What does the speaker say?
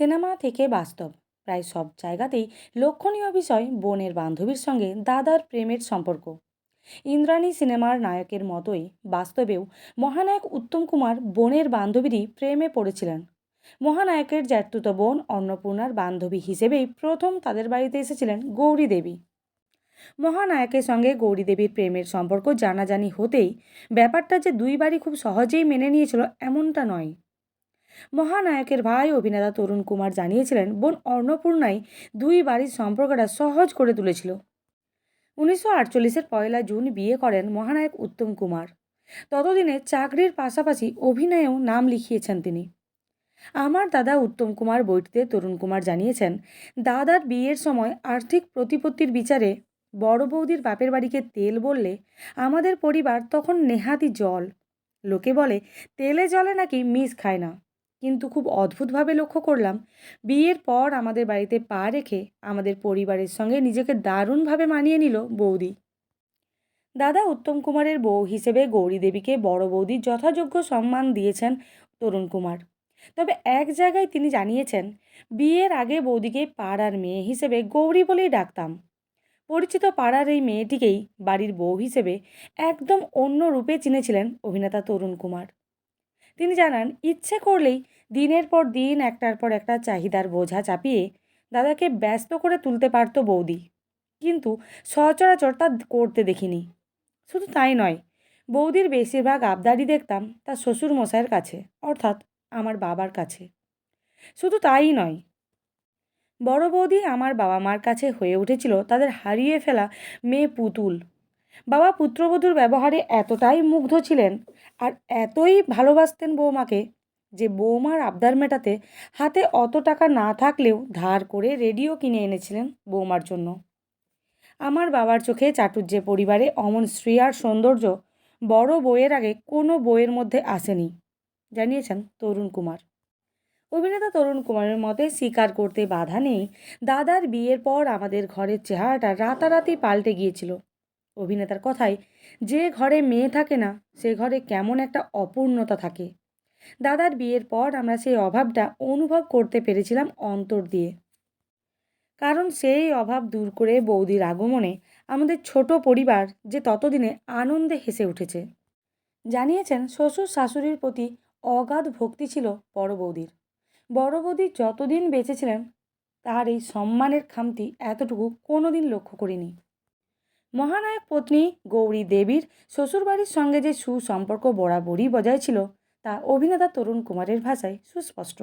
Cinema থেকে বাস্তব। প্রায় সব জায়গাতেই লক্ষণীয় বিষয় বোনের বান্ধবীর সঙ্গে দাদার প্রেমের সম্পর্ক। ইন্দ্রাণী সিনেমার নায়কের মতোই বাস্তবেও মহানায়ক উত্তম কুমার বোনের বান্ধবীরই প্রেমে পড়েছিলেন। মহানায়কের জ্যাঠতুতো বোন অন্নপূর্ণার বান্ধবী হিসেবেই প্রথম তাদের বাড়িতে এসেছিলেন গৌরী দেবী। মহানায়কের সঙ্গে গৌরী দেবীর প্রেমের সম্পর্ক জানাজানি হতেই ব্যাপারটা যে দুই বাড়ি খুব সহজেই মেনে নিয়েছিল এমনটা নয়। মহানায়কের ভাই অভিনেতা তরুণ কুমার জানিয়েছিলেন, বোন অন্নপূর্ণাই দুই বাড়ির সম্পর্কটা সহজ করে তুলেছিল। উনিশশো আটচল্লিশের পয়লা জুন বিয়ে করেন মহানায়ক উত্তম কুমার। ততদিনে চাকরির পাশাপাশি অভিনয়েও নাম লিখিয়েছেন তিনি। আমার দাদা উত্তম কুমার বইটিতে তরুণ কুমার জানিয়েছেন, দাদার বিয়ের সময় আর্থিক প্রতিপত্তির বিচারে বড় বৌদির বাপের বাড়িকে তেল বললে আমাদের পরিবার তখন নেহাতি জল। লোকে বলে, তেলে জলে নাকি মিস খায় না। কিন্তু খুব অদ্ভুতভাবে লক্ষ্য করলাম, বিয়ের পর আমাদের বাড়িতে পা রেখে আমাদের পরিবারের সঙ্গে নিজেকে দারুণভাবে মানিয়ে নিল বৌদি। দাদা উত্তম কুমারের বউ হিসেবে গৌরী দেবীকে বড় বৌদির যথাযোগ্য সম্মান দিয়েছেন তরুণ কুমার। তবে এক জায়গায় তিনি জানিয়েছেন, বিয়ের আগে বৌদিকে পাড়ার মেয়ে হিসেবে গৌরী বলেই ডাকতাম। পরিচিত পাড়ার এই মেয়েটিকেই বাড়ির বউ হিসেবে একদম অন্য রূপে চিনেছিলেন অভিনেতা তরুণ কুমার। তিনি জানান, ইচ্ছে করলেই দিনের পর দিন, একটার পর একটা চাহিদার বোঝা চাপিয়ে দাদাকে ব্যস্ত করে তুলতে পারত বৌদি। কিন্তু সচরাচর তা করতে দেখিনি। শুধু তাই নয়, বৌদির বেশিরভাগ আবদারি দেখতাম তার শ্বশুর মশাইয়ের কাছে, অর্থাৎ আমার বাবার কাছে। শুধু তাই নয়, বড় বৌদি আমার বাবা মার কাছে হয়ে উঠেছিল তাদের হারিয়ে ফেলা মেয়ে পুতুল। বাবা পুত্রবধূর ব্যবহারে এতটাই মুগ্ধ ছিলেন আর এতই ভালোবাসতেন বৌমাকে যে বৌমার আবদার মেটাতে হাতে অত টাকা না থাকলেও ধার করে রেডিও কিনে এনেছিলেন বৌমার জন্য। আমার বাবার চোখে চাটুর্যে পরিবারে অমন শ্রেয়ার সৌন্দর্য বড় বইয়ের আগে কোনো বইয়ের মধ্যে আসেনি, জানিয়েছেন তরুণ কুমার। অভিনেতা তরুণ কুমারের মতে স্বীকার করতে বাধা নেই, দাদার বিয়ের পর আমাদের ঘরের চেহারাটা রাতারাতি পাল্টে গিয়েছিল। অভিনেতার কথায়, যে ঘরে মেয়ে থাকে না, সে ঘরে কেমন একটা অপূর্ণতা থাকে। দাদার বিয়ের পর আমরা সেই অভাবটা অনুভব করতে পেরেছিলাম অন্তর দিয়ে। কারণ সেই অভাব দূর করে বৌদির আগমনে আমাদের ছোট পরিবার যে ততদিনে আনন্দে হেসে উঠেছে। জানিয়েছেন, শ্বশুর শাশুড়ির প্রতি অগাধ ভক্তি ছিল বড় বৌদির। বড় বৌদি যতদিন বেঁচে ছিলেন, তার এই সম্মানের খামতি এতটুকু কোনোদিন লক্ষ্য করিনি। মহানায়ক পত্নী গৌরী দেবীর শ্বশুরবাড়ির সঙ্গে যে সুসম্পর্ক বরাবরই বজায় ছিল, তা অভিনেতা তরুণ কুমারের ভাষায় সুস্পষ্ট।